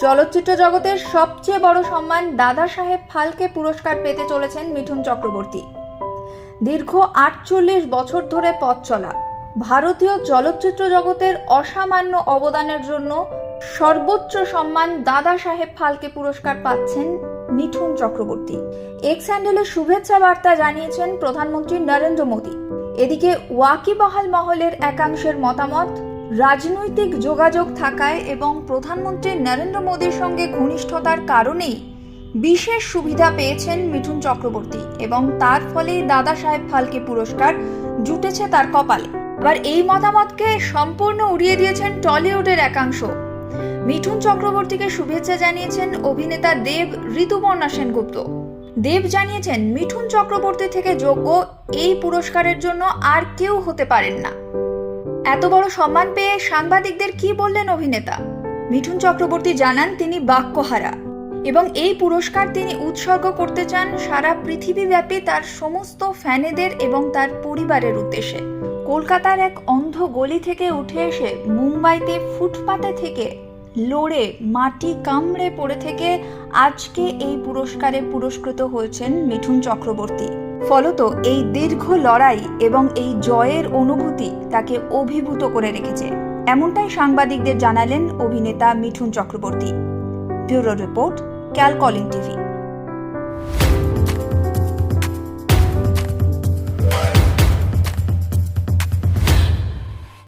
চলচ্চিত্র জগতের সবচেয়ে বড় সম্মান দাদা সাহেব ফালকে পুরস্কার পেতে চলেছেন মিঠুন চক্রবর্তী। দীর্ঘ আটচল্লিশ বছর ধরে পথ চলা, ভারতীয় চলচ্চিত্র জগতের অসামান্য অবদানের জন্য সর্বোচ্চ সম্মান দাদা সাহেব ফালকে পুরস্কার পাচ্ছেন মিঠুন চক্রবর্তী। এক্স হ্যান্ডেলে শুভেচ্ছা বার্তা জানিয়েছেন প্রধানমন্ত্রী নরেন্দ্র মোদী। এদিকে ওয়াকিবহাল মহলের একাংশের মতামত রাজনৈতিক যোগাযোগ থাকায় এবং প্রধানমন্ত্রী নরেন্দ্র মোদীর সঙ্গে ঘনিষ্ঠতার কারণেই বিশেষ সুবিধা পেয়েছেন মিঠুন চক্রবর্তী এবং তার ফলেই দাদা সাহেব ফালকে পুরস্কার জুটেছে তার কপালে। আবার এই মতামতকে সম্পূর্ণ উড়িয়ে দিয়েছেন টলিউডের একাংশ। মিঠুন চক্রবর্তীকে শুভেচ্ছা জানিয়েছেন অভিনেতা দেব ঋতুপর্ণা সেনগুপ্ত। দেব জানিয়েছেন, মিঠুন চক্রবর্তী থেকে যোগ্য, এই পুরস্কারের জন্য আর কেউ হতে পারেন না। এত বড় সম্মান পেয়ে সাংবাদিকদের কি বললেন অভিনেতা? মিঠুন চক্রবর্তী জানান, তিনি বাক্যহারা এবং এই পুরস্কার তিনি উৎসর্গ করতে চান সারা পৃথিবীব্যাপী তার সমস্ত ফ্যানেদের এবং তার পরিবারের উদ্দেশ্যে। কলকাতার এক অন্ধ গলি থেকে উঠে এসে মুম্বাইতে ফুটপাতে থেকে লড়ে মাটি কামড়ে পড়ে থেকে আজকে এই পুরস্কারে পুরস্কৃত হয়েছেন মিঠুন চক্রবর্তী। ফলত এই দীর্ঘ লড়াই এবং এই জয়ের অনুভূতি তাকে অভিভূত করে রেখেছে। এমনটাই সাংবাদিকদের জানালেন অভিনেতা মিঠুন চক্রবর্তী। ব্যুরো রিপোর্ট ক্যালকলিং টিভি।